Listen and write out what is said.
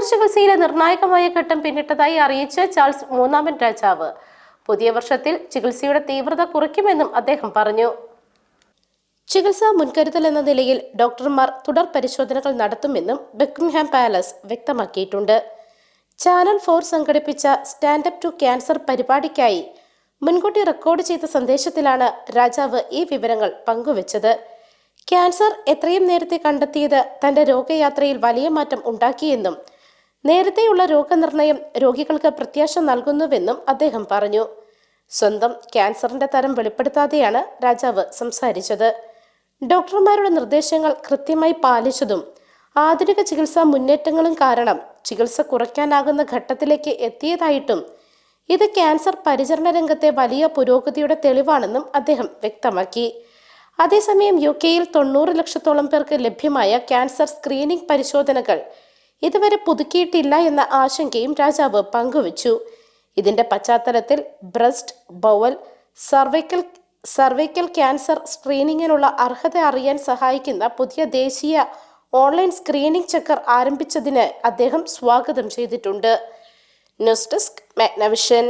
Cancer ചികിത്സയിലെ നിർണായകമായ ഘട്ടം പിന്നിട്ടതായി അറിയിച്ച ചാൾസ് മൂന്നാമൻ രാജാവ്. പുതിയ വർഷത്തിൽ ചികിത്സയുടെ തീവ്രത കുറയ്ക്കുമെന്നും അദ്ദേഹം പറഞ്ഞു. ചികിത്സാ മുൻകരുതൽ എന്ന നിലയിൽ ഡോക്ടർമാർ തുടർ പരിശോധനകൾ നടത്തുമെന്നും ബെക്കിംഗ്ഹാം പാലസ് വ്യക്തമാക്കിയിട്ടുണ്ട്. ചാനൽ ഫോർ സംഘടിപ്പിച്ച സ്റ്റാൻഡപ്പ് ടു ക്യാൻസർ പരിപാടിക്കായി മുൻകൂട്ടി റെക്കോർഡ് ചെയ്ത സന്ദേശത്തിലാണ് രാജാവ് ഈ വിവരങ്ങൾ പങ്കുവച്ചത്. ക്യാൻസർ എത്രയും നേരത്തെ കണ്ടെത്തിയത് തന്റെ രോഗയാത്രയിൽ വലിയ മാറ്റം ഉണ്ടാക്കിയെന്നും നേരത്തെയുള്ള രോഗനിർണയം രോഗികൾക്ക് പ്രത്യാശ നൽകുന്നുവെന്നും അദ്ദേഹം പറഞ്ഞു. സ്വന്തം ക്യാൻസറിന്റെ തരം വെളിപ്പെടുത്താതെയാണ് രാജാവ് സംസാരിച്ചത്. ഡോക്ടർമാരുടെ നിർദ്ദേശങ്ങൾ കൃത്യമായി പാലിച്ചതും ആധുനിക ചികിത്സാ മുന്നേറ്റങ്ങളും കാരണം ചികിത്സ കുറയ്ക്കാനാകുന്ന ഘട്ടത്തിലേക്ക് എത്തിയതായിട്ടും ഇത് ക്യാൻസർ പരിചരണ രംഗത്തെ വലിയ പുരോഗതിയുടെ തെളിവാണെന്നും അദ്ദേഹം വ്യക്തമാക്കി. അതേസമയം യു കെയിൽ തൊണ്ണൂറ് ലക്ഷത്തോളം പേർക്ക് ലഭ്യമായ ക്യാൻസർ സ്ക്രീനിംഗ് പരിശോധനകൾ ഇതുവരെ പുതുക്കിയിട്ടില്ല എന്ന ആശങ്കയും രാജാവ് പങ്കുവച്ചു. ഇതിന്റെ പശ്ചാത്തലത്തിൽ breast bowel cervical cervical cancer സ്ക്രീനിങ്ങിനുള്ള അർഹത അറിയാൻ സഹായിക്കുന്ന പുതിയ ദേശീയ ഓൺലൈൻ സ്ക്രീനിംഗ് ചെക്കർ ആരംഭിച്ചതിന് അദ്ദേഹം സ്വാഗതം ചെയ്തിട്ടുണ്ട്. News desk Magnavision.